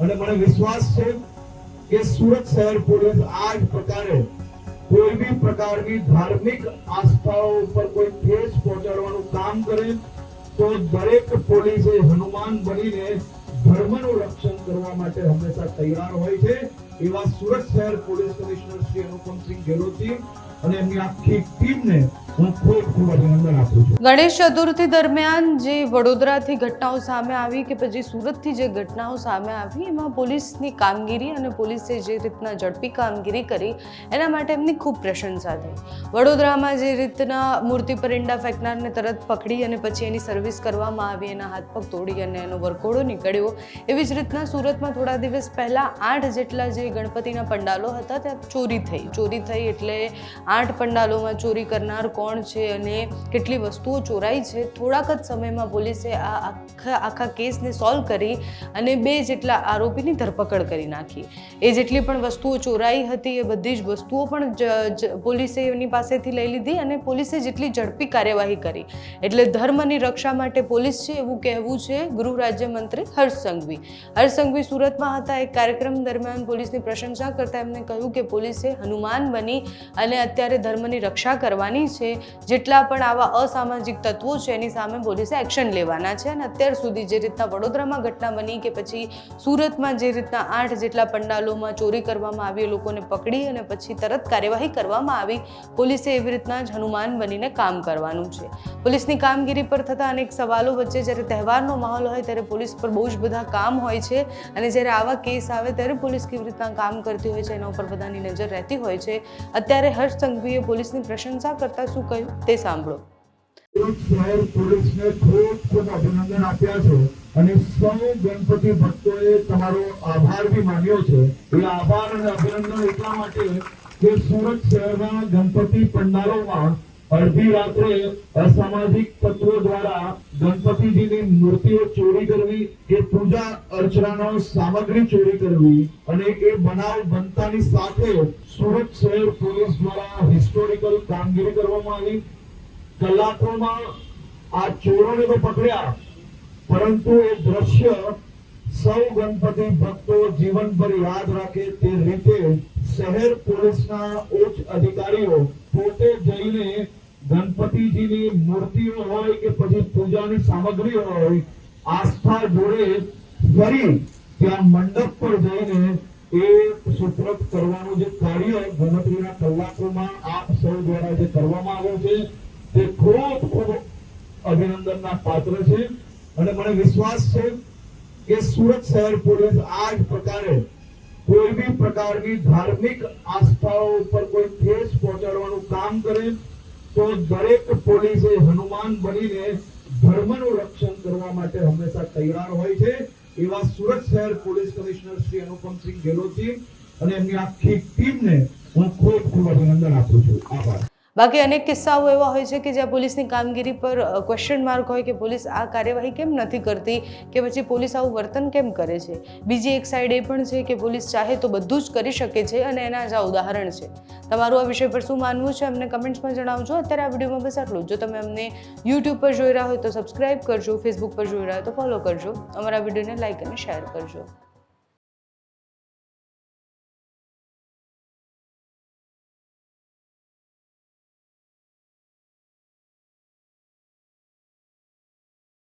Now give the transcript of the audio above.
અને મને વિશ્વાસ છે કે સુરત શહેર પોલીસ આ જ પ્રકારે કોઈ બી પ્રકારની ધાર્મિક આસ્થાઓ ઉપર કોઈ ઠેસ પહોંચાડવાનું કામ કરે તો દરેક પોલીસે હનુમાન બનીને ધર્મનું રક્ષણ કરવા માટે હંમેશા તૈયાર હોય છે. એવા સુરત શહેર પોલીસ કમિશનર શ્રી અનુપમસિંહ ગેહલોતજી અને એમની આખી ટીમને ગણેશ ચતુર્થી દરમિયાન જે વડોદરાથી ઘટનાઓ સામે આવી કે પછી સુરતથી જે ઘટનાઓ સામે આવી, એમાં પોલીસની કામગીરી અને પોલીસે જે રીતના ઝડપી કામગીરી કરી, એના માટે એમની ખૂબ પ્રશંસા થઈ. વડોદરામાં જે રીતના મૂર્તિ પર ઈંડા ફેંકનારને તરત પકડી અને પછી એની સર્વિસ કરવામાં આવી, એના હાથ પગ તોડી અને એનો વરઘોડો નીકળ્યો. એવી જ રીતના સુરતમાં થોડા દિવસ પહેલાં આઠ જેટલા જે ગણપતિના પંડાલો હતા, ત્યાં ચોરી થઈ. ચોરી થઈ એટલે આઠ પંડાલોમાં ચોરી કરનાર કોણ છે અને કેટલી વસ્તુઓ ચોરાઈ છે? થોડાક જ સમયમાં પોલીસે આ આખા આખા કેસને સોલ્વ કરી અને બે જેટલા આરોપીની ધરપકડ કરી નાખી. એ જેટલી પણ વસ્તુઓ ચોરાઈ હતી, એ બધી જ વસ્તુઓ પણ પોલીસે એની પાસેથી લઈ લીધી અને પોલીસે જેટલી ઝડપી કાર્યવાહી કરી. એટલે ધર્મની રક્ષા માટે પોલીસ છે એવું કહેવું છે ગૃહ રાજ્યમંત્રી હર્ષ સંઘવી. હર્ષ સંઘવી સુરતમાં હતા. એક કાર્યક્રમ દરમિયાન પોલીસની પ્રશંસા કરતા એમને કહ્યું કે પોલીસે હનુમાન બની અને અત્યારે ધર્મની રક્ષા કરવાની છે. જેટલા પણ આવા અસામાજિક તત્વો છે, એની સામે પોલીસે એક્શન લેવાના છે. અને અત્યાર સુધી જે રીતના વડોદરામાં ઘટના બની કે પછી સુરતમાં જે રીતના આઠ જેટલા પંડાલોમાં ચોરી કરવામાં આવી લોકોને પકડી અને પછી તરત કાર્યવાહી કરવામાં આવી, પોલીસે એવી રીતના જ હનુમાન બનીને કામ કરવાનું છે. પોલીસની કામગીરી પર થતા અનેક સવાલો વચ્ચે જ્યારે તહેવારનો માહોલ હોય ત્યારે પોલીસ પર બહુ જ બધા કામ હોય છે. અને જ્યારે આવા કેસ આવે ત્યારે પોલીસ કેવી રીતના કામ કરતી હોય છે, એના ઉપર બધાની નજર રહેતી હોય છે. અત્યારે હર્ષ સંઘવીએ પોલીસની પ્રશંસા કરતા શું કહ્યું? તે સાંભળો. પોલીસને ખૂબ ખૂબ અભિનંદન આપ્યા છે અને સૌ ગણપતિ ભક્તોએ તમારો આભાર બી માન્યો છે. એ આભાર અને અભિનંદન એટલા માટે કે સુરત શહેરના ગણપતિ પંડાલોમાં અડધી રાત્રે અસામાજિક તત્વો દ્વારા ગણપતિજીની મૂર્તિઓ ચોરી કરવી કે પૂજા અર્ચનાનો સામગ્રી ચોરી કરવી અને એ બનાવ બનતાની સાથે સુરત શહેર પોલીસ દ્વારા હિસ્ટોરિકલ કામગીરી કરવામાં આવી. કલાકોમાં આ ચોરોને તો પકડ્યા, પરંતુ એ દ્રશ્ય સૌ ગણપતિ ભક્તો જીવનભર યાદ રાખે તે રીતે શહેર પોલીસના ઉચ્ચ અધિકારીઓ પોતે જઈને ગણપતિજીની મૂર્તિઓ હોય કે પછી પૂજાની સામગ્રી હોય, આસ્થા જોડે ફરી ત્યાં મંડપ પર જઈને એ સુપ્રત કરવાનું જે કાર્ય ગણતરીના કલાકોમાં આપ સૌ દ્વારા જે કરવામાં આવ્યું છે, તે ખૂબ ખૂબ અભિનંદનના પાત્ર છે. અને મને વિશ્વાસ છે કે સુરત શહેર પોલીસ આ જ પ્રકારે કોઈ બી પ્રકારની ધાર્મિક આસ્થાઓ ઉપર કોઈ ઠેસ પહોંચાડવાનું કામ કરે, તો દરેક પોલીસે હનુમાન બનીને ધર્મનું રક્ષણ કરવા માટે હંમેશા તૈયાર હોય છે. એવા સુરત શહેર પોલીસ કમિશનર શ્રી અનુપમસિંહ ગેહલોતજી અને એમની આખી ટીમને હું ખૂબ ખૂબ અભિનંદન આપું છું. આભાર. બાકી અનેક કિસ્સાઓ એવા હોય છે કે જ્યાં પોલીસની કામગીરી પર ક્વેશ્ચન માર્ક હોય કે પોલીસ આ કાર્યવાહી કેમ નથી કરતી કે પછી પોલીસ આવું વર્તન કેમ કરે છે? બીજી એક સાઈડ એ પણ છે કે પોલીસ ચાહે તો બધું જ કરી શકે છે અને એના જ આ ઉદાહરણ છે. તમારું આ વિષય પર શું માનવું છે અમને કમેન્ટ્સમાં જણાવજો. અત્યારે આ વિડીયોમાં બસ આટલું જ. તમે અમને યુટ્યુબ પર જોઈ રહ્યા હોય તો સબસ્ક્રાઇબ કરજો ફેસબુક પર જોઈ રહ્યા હોય તો ફોલો કરજો. અમારા વિડીયોને લાઇક અને શેર કરજો.